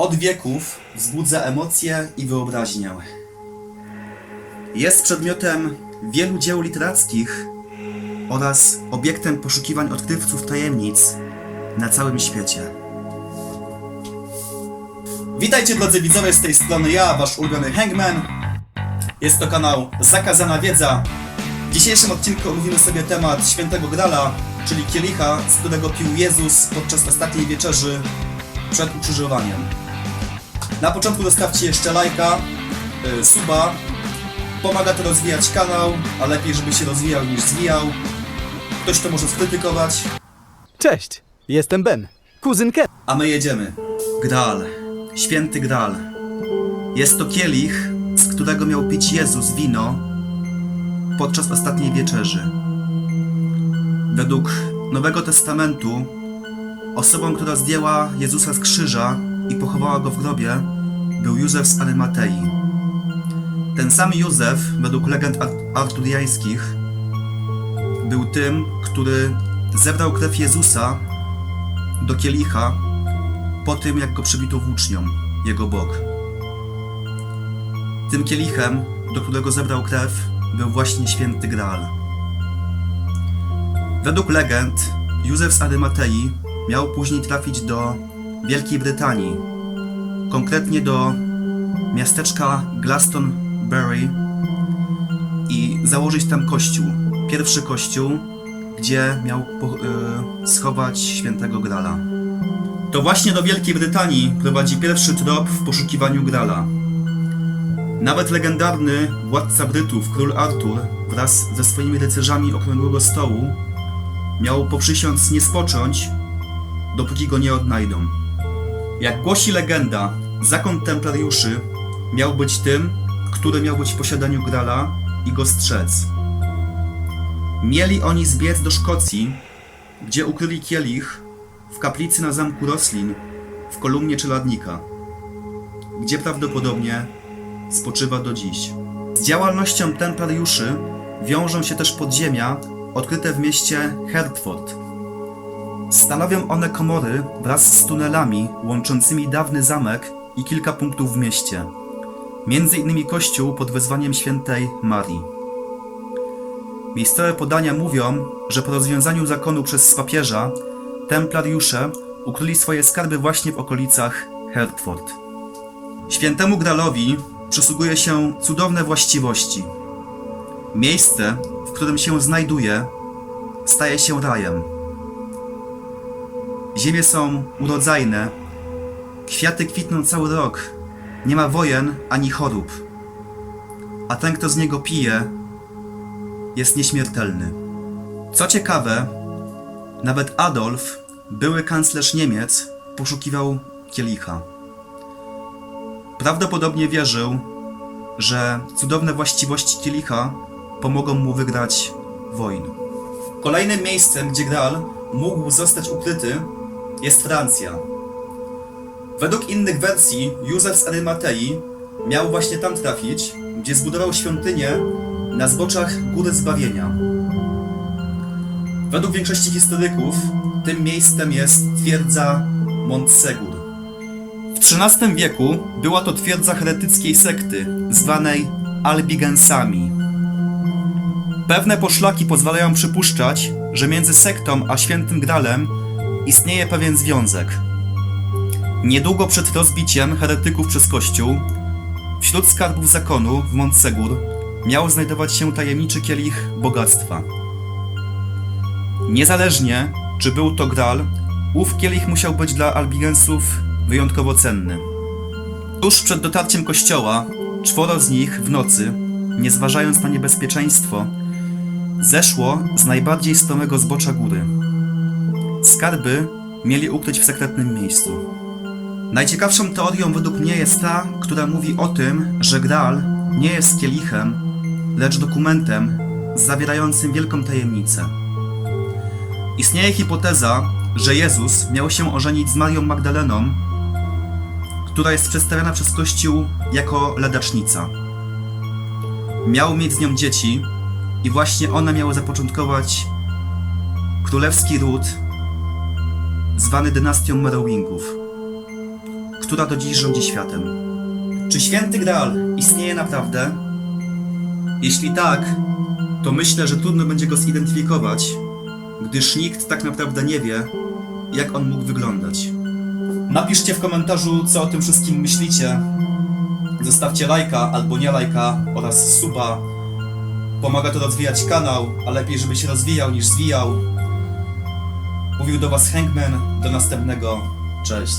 Od wieków wzbudza emocje i wyobraźnię. Jest przedmiotem wielu dzieł literackich oraz obiektem poszukiwań odkrywców tajemnic na całym świecie. Witajcie drodzy widzowie z tej strony ja, wasz ulubiony Hangman. Jest to kanał Zakazana Wiedza. W dzisiejszym odcinku omówimy sobie temat Świętego Grala, czyli kielicha, z którego pił Jezus podczas ostatniej wieczerzy przed ukrzyżowaniem. Na początku zostawcie jeszcze lajka, y, suba. Pomaga to rozwijać kanał, a lepiej żeby się rozwijał niż zwijał. Ktoś to może skrytykować, Cześć, jestem Ben, kuzyn Ken. a my jedziemy. Graal, święty Graal. Jest to kielich, z którego miał pić Jezus wino podczas ostatniej wieczerzy. Według Nowego Testamentu osobą, która zdjęła Jezusa z krzyża i pochowała go w grobie, był Józef z Arymatei. Ten sam Józef, według legend ar- arturiańskich, był tym, który zebrał krew Jezusa do kielicha po tym, jak go przybito włócznią, jego bok. Tym kielichem, do którego zebrał krew, był właśnie święty Graal. Według legend, Józef z Arymatei miał później trafić do Wielkiej Brytanii, konkretnie do miasteczka Glastonbury i założyć tam kościół. Pierwszy kościół, gdzie miał po, y, schować świętego Grala. To właśnie do Wielkiej Brytanii prowadzi pierwszy trop w poszukiwaniu Grala. Nawet legendarny władca Brytów, król Artur, wraz ze swoimi rycerzami Okrągłego Stołu, miał poprzysiąc nie spocząć, dopóki go nie odnajdą. Jak głosi legenda, zakon templariuszy miał być tym, który miał być w posiadaniu Grala i go strzec. Mieli oni zbiec do Szkocji, gdzie ukryli kielich w kaplicy na zamku Roslin w kolumnie czeladnika, gdzie prawdopodobnie spoczywa do dziś. Z działalnością templariuszy wiążą się też podziemia odkryte w mieście Hertford. Stanowią one komory wraz z tunelami łączącymi dawny zamek i kilka punktów w mieście, między innymi kościół pod wezwaniem świętej Marii. Miejscowe podania mówią, że po rozwiązaniu zakonu przez papieża templariusze ukryli swoje skarby właśnie w okolicach Hertford. Świętemu Gralowi przysługuje się cudowne właściwości. Miejsce, w którym się znajduje, staje się rajem. Ziemie są urodzajne, kwiaty kwitną cały rok, nie ma wojen ani chorób, a ten, kto z niego pije, jest nieśmiertelny. Co ciekawe, nawet Adolf, były kanclerz Niemiec, poszukiwał kielicha. Prawdopodobnie wierzył, że cudowne właściwości kielicha pomogą mu wygrać wojnę. Kolejnym miejscem, gdzie Graal mógł zostać ukryty, jest Francja. Według innych wersji, Józef z Arymatei miał właśnie tam trafić, gdzie zbudował świątynię na zboczach Góry Zbawienia. Według większości historyków tym miejscem jest twierdza Montsegur. W XIII wieku była to twierdza heretyckiej sekty, zwanej Albigensami. Pewne poszlaki pozwalają przypuszczać, że między sektą a świętym Gralem istnieje pewien związek. Niedługo przed rozbiciem heretyków przez Kościół, wśród skarbów zakonu w Montsegur miał znajdować się tajemniczy kielich bogactwa. Niezależnie, czy był to Graal, ów kielich musiał być dla Albigensów wyjątkowo cenny. Tuż przed dotarciem kościoła, czworo z nich w nocy, nie zważając na niebezpieczeństwo, zeszło z najbardziej stromego zbocza góry. Skarby mieli ukryć w sekretnym miejscu. Najciekawszą teorią według mnie jest ta, która mówi o tym, że Graal nie jest kielichem, lecz dokumentem zawierającym wielką tajemnicę. Istnieje hipoteza, że Jezus miał się ożenić z Marią Magdaleną, która jest przedstawiana przez Kościół jako ladacznica. Miał mieć z nią dzieci i właśnie one miały zapoczątkować królewski ród zwany dynastią Merowingów, która do dziś rządzi światem. Czy święty Graal istnieje naprawdę? Jeśli tak, to myślę, że trudno będzie go zidentyfikować, gdyż nikt tak naprawdę nie wie, jak on mógł wyglądać. Napiszcie w komentarzu, co o tym wszystkim myślicie. Zostawcie lajka albo nie lajka oraz suba. Pomaga to rozwijać kanał, a lepiej, żeby się rozwijał niż zwijał. Mówił do Was Hangman. Do następnego. Cześć.